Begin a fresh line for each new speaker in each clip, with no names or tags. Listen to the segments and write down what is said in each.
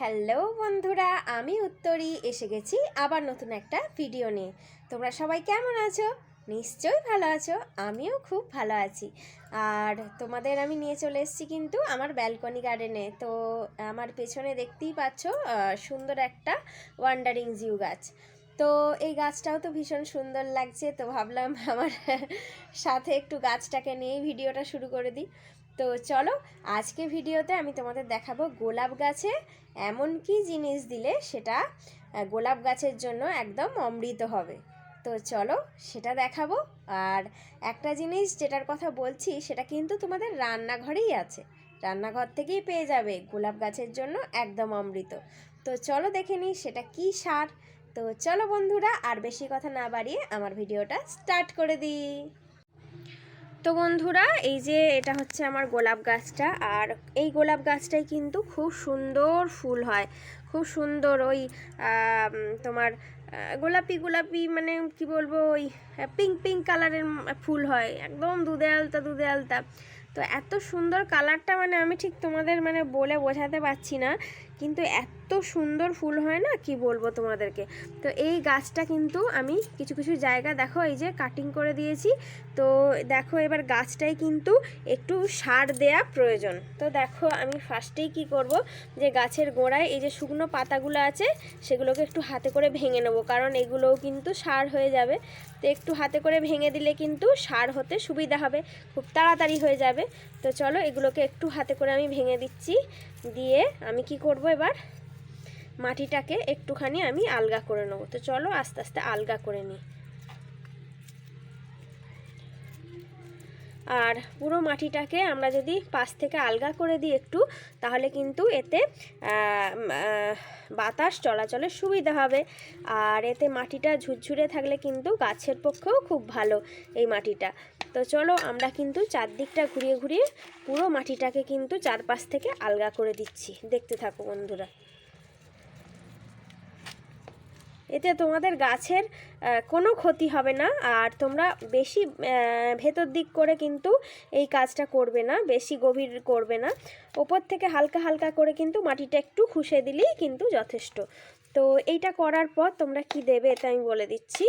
Hello বন্ধুরা, আমি উত্তরী। এসে গেছি আবার নতুন একটা ভিডিও নিয়ে। তোমরা সবাই কেমন আছো? নিশ্চয়ই ভালো আছো, আমিও খুব ভালো আছি। আর তোমাদের আমি নিয়ে চলে এসেছি কিন্তু আমার ব্যালকনি গার্ডেনে তো আমার পেছনে দেখতেই পাচ্ছ সুন্দর একটা ওয়ান্ডারিং জিউ গাছ। তো এই গাছটাও তো ভীষণ সুন্দর লাগছে, তো ভাবলাম আমার সাথে একটু গাছটাকে নিয়েই ভিডিওটা শুরু করে দিই। তো চলো, আজকে ভিডিওতে আমি তোমাদের দেখাবো গোলাপ গাছে এমন কি জিনিস দিলে সেটা গোলাপ গাছের জন্য একদম অমৃত হবে। তো চলো, সেটা দেখাবো। আর একটা জিনিস যেটার কথা বলছি, সেটা কিন্তু তোমাদের রান্নাঘরেই আছে। রান্নাঘর থেকেই পেয়ে যাবে গোলাপ গাছের জন্য একদম অমৃত। তো চলো দেখে নিই সেটা কি সার। তো চলো বন্ধুরা, আর বেশি কথা না বাড়িয়ে আমার ভিডিওটা স্টার্ট করে দিই। তো বন্ধুরা, এই যে এটা হচ্ছে আমার গোলাপ গাছটা, আর এই গোলাপ গাছটাই কিন্তু খুব সুন্দর ফুল হয়। খুব সুন্দর ওই তোমার গোলাপি গোলাপি মানে কি বলব, ওই পিঙ্ক পিঙ্ক কালারের ফুল হয়, একদম দুধে আলতা দুধে আলতা তো এত সুন্দর কালারটা মানে আমি ঠিক তোমাদের মানে বলে বোঝাতে পারছি না, কিন্তু এত সুন্দর ফুল হয় না? কি বলব তোমাদেরকে? তো এই গাছটা কিন্তু আমি কিছু কিছু জায়গা দেখো, এই যে কাটিং করে দিয়েছি। তো দেখো এবার গাছটাই কিন্তু একটু সার দেয়া প্রয়োজন। তো দেখো আমি ফার্স্টেই কি করব? যে গাছের গোড়ায় এই যে শুকনো পাতাগুলো আছে, সেগুলোকে একটু হাতে করে ভেঙে নেব, কারণ এগুলোও কিন্তু সার হয়ে যাবে। তো একটু হাতে করে ভেঙে দিলে কিন্তু সার হতে সুবিধা হবে। খুব তাড়াতাড়ি হয়ে যাবে। তো চলো এগুলোকে একটু হাতে করে আমি ভেঙে দিচ্ছি। দিয়ে আমি কি করব এবার? মাটিটাকে একটুখানি আমি আলগা করে নেব। তো চলো আস্তে আস্তে আলগা করে নিই। আর পুরো মাটিটাকে আমরা যদি পাশ থেকে আলগা করে দিই একটু, তাহলে কিন্তু এতে বাতাস চলাচলের সুবিধা হবে। আর এতে মাটিটা ঝুরঝুরে থাকলে কিন্তু গাছের পক্ষেও খুব ভালো এই মাটিটা। তো চলো আমরা কিন্তু চারদিকটা ঘুরিয়ে ঘুরিয়ে পুরো মাটিটাকে কিন্তু চারপাশ থেকে আলগা করে দিচ্ছি। দেখতে থাকো বন্ধুরা। এতে তোমাদের গাছের কোনো ক্ষতি হবে না। আর তোমরা বেশি ভেতর দিক করে কিন্তু এই কাজটা করবে না, বেশি গভীর করবে না। ওপর থেকে হালকা হালকা করে কিন্তু মাটিটা একটু খুশে দিলেই কিন্তু যথেষ্ট। তো এইটা করার পর তোমরা কি দেবে এটা আমি বলে দিচ্ছি।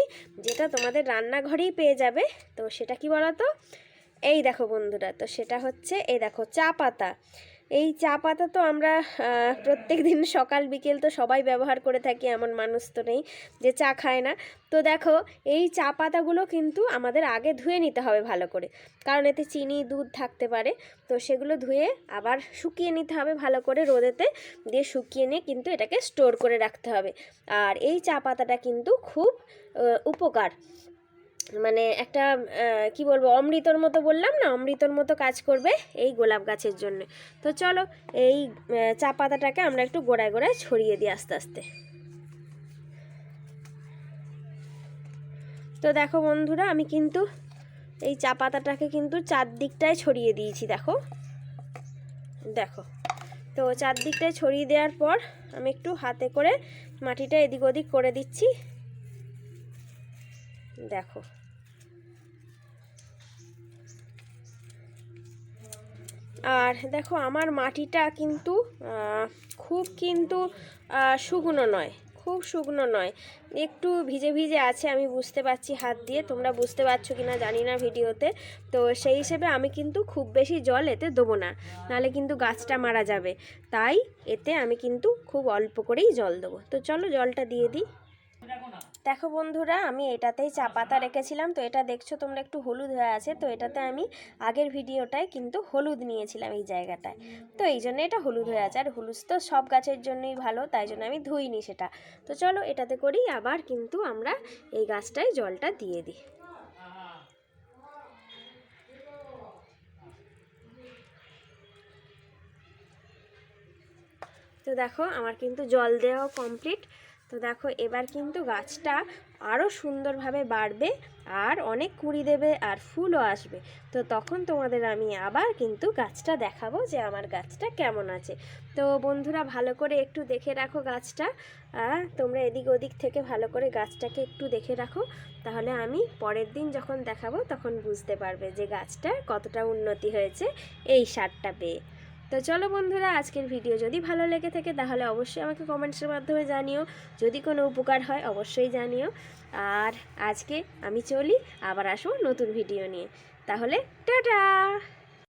যেটা তোমাদের রান্নাঘরেই পেয়ে যাবে, তো সেটা কি বলো তো এই দেখো বন্ধুরা, তো সেটা হচ্ছে, এই দেখো চা পাতা। এই চা পাতা তো আমরা প্রত্যেক দিন সকাল, বিকেল তো সবাই ব্যবহার করে থাকি, এমন মানুষ তো নেই যে চা খায় না। তো দেখো, এই চা পাতাগুলো কিন্তু আমাদের আগে ধুয়ে নিতে হবে ভালো করে, কারণ এতে চিনি, দুধ থাকতে পারে। তো সেগুলো ধুয়ে আবার শুকিয়ে নিতে হবে ভালো করে রোদেতে, দিয়ে শুকিয়ে নিয়ে কিন্তু এটাকে স্টোর করে রাখতে হবে। আর এই চা পাতাটা কিন্তু খুব উপকার। মানে একটা কি বলব, অমৃতর মতো বললাম না, অমৃতর মতো কাজ করবে এই গোলাপ গাছের জন্য। তো চলো এই চা পাতাটাকে আমরা একটু গোড়ায় গোড়ায় ছড়িয়ে দিই আস্তে আস্তে। তো দেখো বন্ধুরা, আমি কিন্তু এই চা পাতাটাকে কিন্তু চারদিকটায় ছড়িয়ে দিয়েছি, দেখো। দেখো, তো চারদিকটায় ছড়িয়ে দেওয়ার পর আমি একটু হাতে করে মাটিটা এদিক ওদিক করে দিচ্ছি। দেখো। আর দেখো, আমার মাটিটা কিন্তু খুব কিন্তু শুকনো নয়, খুব শুকনো নয়। একটু ভিজে ভিজে আছে, আমি বুঝতে পারছি হাত দিয়ে। তোমরা বুঝতে পারছ কি না জানি না ভিডিওতে। তো সেই হিসেবে আমি কিন্তু খুব বেশি জল এতে দেবো না, নাহলে কিন্তু গাছটা মারা যাবে। তাই এতে আমি কিন্তু খুব অল্প করেই জল দেবো। তো চলো জলটা দিয়ে দিই। দেখো বন্ধুরা আমি এটাতেই চা পাতা রেখেছিলাম। তো এটা দেখছ তোমরা একটু হলুদ হয়ে আছে। তো এটাতে আমি আগের ভিডিওটায় কিন্তু হলুদ নিয়েছিলাম এই জায়গাটায়। তো এই জন্য এটা হলুদ হয়ে আছে। আর হলুদ তো সব গাছের জন্যই ভালো তাই জন্য আমি ধুইনি সেটা। তো চলো এটাতে করেই আবার কিন্তু আমরা এই গাছটায় জলটা দিয়ে দিই। তো দেখো আমার কিন্তু জল দেওয়া কমপ্লিট। তো দেখো, এবার কিন্তু গাছটা আরও সুন্দরভাবে বাড়বে আর অনেক কুড়ি দেবে আর ফুলও আসবে। তো তখন তোমাদের আমি আবার কিন্তু গাছটা দেখাবো যে আমার গাছটা কেমন আছে। তো বন্ধুরা, ভালো করে একটু দেখে রাখো গাছটা। তোমরা এদিক ওদিক থেকে ভালো করে গাছটাকে একটু দেখে রাখো। তাহলে আমি পরের দিন যখন দেখাবো, তখন বুঝতে পারবে যে গাছটার কতটা উন্নতি হয়েছে এই সারটা পেয়ে। তো চলো বন্ধুরা, আজকের ভিডিও যদি ভালো লেগে থাকে, তাহলে অবশ্যই আমাকে কমেন্টসের মাধ্যমে জানিও। যদি কোনো উপকার হয়, অবশ্যই জানিও। আর আজকে আমি চলি, আবার আসব নতুন ভিডিও নিয়ে। তাহলে, টাটা!